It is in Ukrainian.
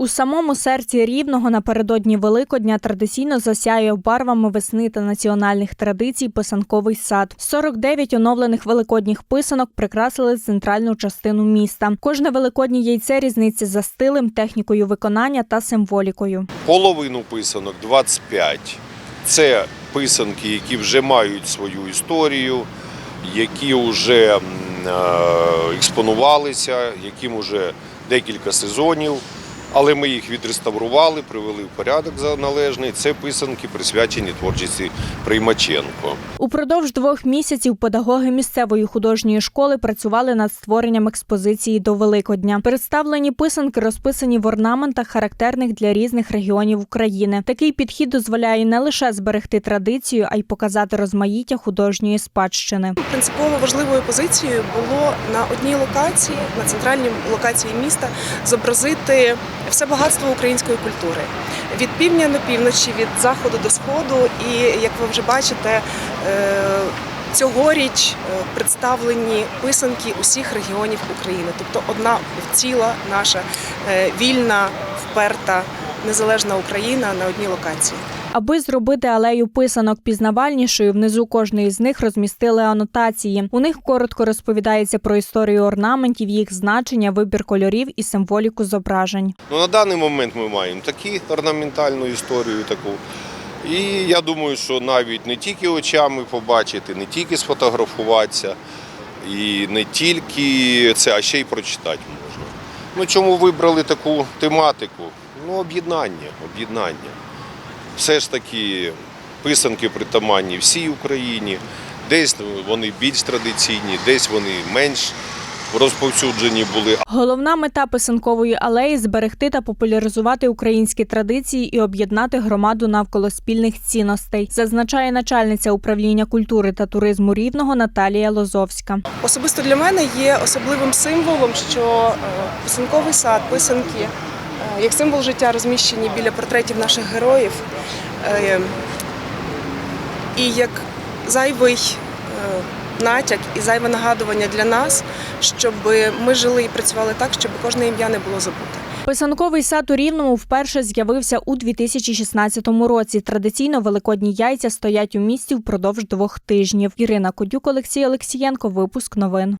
У самому серці рівного напередодні Великодня традиційно засяє барвами весни та національних традицій писанковий сад. 49 оновлених великодніх писанок прикрасили центральну частину міста. Кожне великоднє яйце різниця за стилем, технікою виконання та символікою. половину писанок 25. Це писанки, які вже мають свою історію, які вже е, експонувалися, яким вже декілька сезонів. Але ми їх відреставрували, привели в порядок за належний. Це писанки присвячені творчості Приймаченко. Упродовж двох місяців педагоги місцевої художньої школи працювали над створенням експозиції до Великодня. Представлені писанки розписані в орнаментах, характерних для різних регіонів України. Такий підхід дозволяє не лише зберегти традицію, а й показати розмаїття художньої спадщини. Принципово важливою позицією було на одній локації, на центральній локації міста, зобразити все багатство української культури від півдня до півночі, від заходу до сходу. І як ви вже бачите, е, цьогоріч е, представлені писанки усіх регіонів України, тобто одна ціла наша е, вільна, вперта, незалежна Україна на одній локації. Аби зробити алею писанок пізнавальнішою, внизу кожної з них розмістили анотації. У них коротко розповідається про історію орнаментів, їх значення, вибір кольорів і символіку зображень. Ну, на даний момент ми маємо таку орнаментальну історію таку. І я думаю, що навіть не тільки очами побачити, не тільки сфотографуватися, і не тільки це, а ще й прочитати можна. Ну чому вибрали таку тематику? Ну, об'єднання, об'єднання. Все ж таки писанки притаманні всій Україні. Десь вони більш традиційні, десь вони менш розповсюджені були. Головна мета писанкової алеї зберегти та популяризувати українські традиції і об'єднати громаду навколо спільних цінностей, зазначає начальниця управління культури та туризму рівного Наталія Лозовська. Особисто для мене є особливим символом, що е, писанковий сад, писанки, як символ життя розміщені біля портретів наших героїв. е, І як зайвий е, натяк і зайве нагадування для нас, щоб ми жили і працювали так, щоб кожне ім'я не було забуте. Писанковий сад у Рівному вперше з'явився у 2016 році. Традиційно великодні яйця стоять у місті впродовж двох тижнів. Ірина Кодюк, Олексій Олексієнко. Випуск новин.